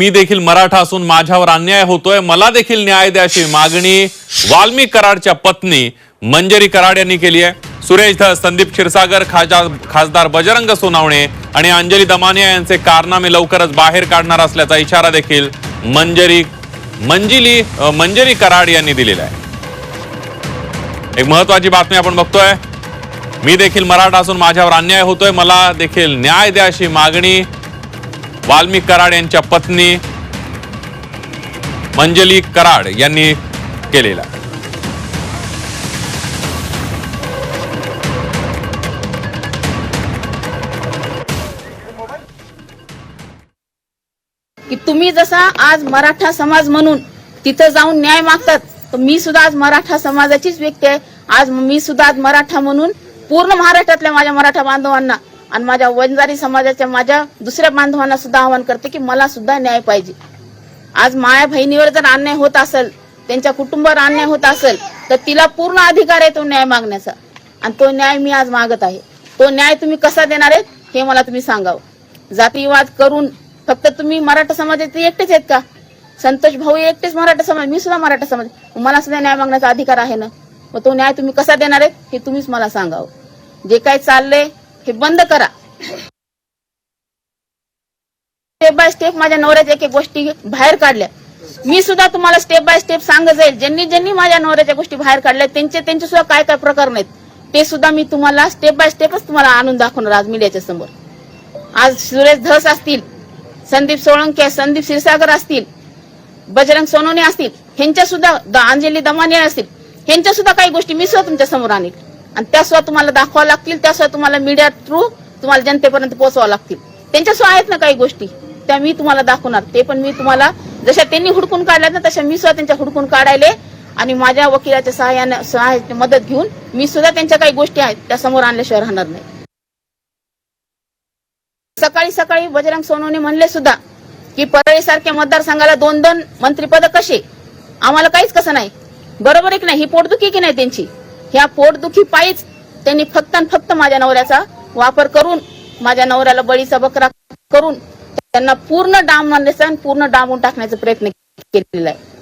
मी देखील मराठा असून माझ्यावर अन्याय होतोय. मला देखील न्याय द्या अशी मागणी वाल्मिक कराडच्या पत्नी मंजरी कराड यांनी केली आहे. सुरेश धस संदीप क्षीरसागर खाजा- खासदार बजरंग सोनावणे आणि अंजली दमानिया यांचे कारनामे लवकरच बाहेर काढणार असल्याचा इशारा देखील मंजरी मंजिली मंजरी कराड यांनी दिलेला आहे. एक महत्वाची बातमी आपण बघतोय. मी देखील मराठा असून माझ्यावर अन्याय होतोय. मला देखील न्याय द्या अशी मागणी वाल्मिक कराड यांच्या पत्नी मंजली कराड यांनी केलेला. की तुम्ही जसा आज मराठा समाज म्हणून तिथं जाऊन न्याय मागतात तर मी सुद्धा आज मराठा समाजाचीच व्यक्ती आहे. आज मी सुद्धा आज मराठा म्हणून पूर्ण महाराष्ट्रातल्या माझ्या मराठा बांधवांना आणि माझ्या वंजारी समाजाच्या माझ्या दुसऱ्या बांधवांना सुद्धा आवाहन करते की मला सुद्धा न्याय पाहिजे. आज माया बहिणीवर जर अन्याय होत असेल त्यांच्या कुटुंबावर अन्याय होत असेल तर तिला पूर्ण अधिकार आहे तो न्याय मागण्याचा. आणि तो न्याय मी आज मागत आहे. तो न्याय तुम्ही कसा देणार आहेत हे मला तुम्ही सांगावं. जातीवाद करून फक्त तुम्ही मराठा समाजाचे एकटेच आहेत का? संतोष भाऊ एकटेच मराठा समाज मी सुद्धा मराठा समाज. मला सुद्धा न्याय मागण्याचा अधिकार आहे ना? मग तो न्याय तुम्ही कसा देणार आहे हे तुम्हीच मला सांगावं. जे काय चाललंय हे बंद करा. स्टेप बाय स्टेप माझ्या नवऱ्याच्या एक एक गोष्टी बाहेर काढल्या. मी सुद्धा तुम्हाला स्टेप बाय स्टेप सांगत जाईल. ज्यांनी ज्यांनी माझ्या नवऱ्याच्या गोष्टी बाहेर काढल्या त्यांचे त्यांचे सुद्धा काय काय प्रकार नाहीत. ते सुद्धा मी तुम्हाला स्टेप बाय स्टेपच तुम्हाला आणून दाखवणार आज मीडियाच्या समोर. आज सुरेश धस असतील संदीप सोळंके संदीप क्षीरसागर असतील बजरंग सोनोने असतील ह्यांच्या सुद्धा द- अंजली दमानिया असतील ह्यांच्या सुद्धा काही गोष्टी मी सुद्धा तुमच्यासमोर आणील आणि त्याशिवाय तुम्हाला दाखवा लागतील त्याशिवाय तुम्हाला मीडिया थ्रू तुम्हाला जनतेपर्यंत पोहोचवा लागतील. त्यांच्या सुद्धा आहेत ना काही गोष्टी त्या मी तुम्हाला दाखवणार. ते पण मी तुम्हाला जशा त्यांनी हुडकून काढल्या ना तशा मी सुद्धा त्यांच्या हुडकून काढायले आणि माझ्या वकिलाच्या सहाय्याने सहाय्याची मदत घेऊन मी सुद्धा त्यांच्या काही गोष्टी आहेत त्या समोर आणल्याशिवाय राहणार नाही. सकाळी सकाळी बजरंग सोनवणे म्हणले सुद्धा की परळी सारख्या मतदारसंघाला दोन दोन मंत्रीपद कसे? आम्हाला काहीच कसं नाही. बरोबर आहे की नाही? ही पोटदुखी की नाही त्यांची? ह्या पोटदुखी पायीच त्यांनी फक्त आणि फक्त माझ्या नवऱ्याचा वापर करून माझ्या नवऱ्याला बळीचा बकरा करून त्यांना पूर्ण डांब मारण्याचा आणि पूर्ण डांबून टाकण्याचा प्रयत्न केलेला आहे.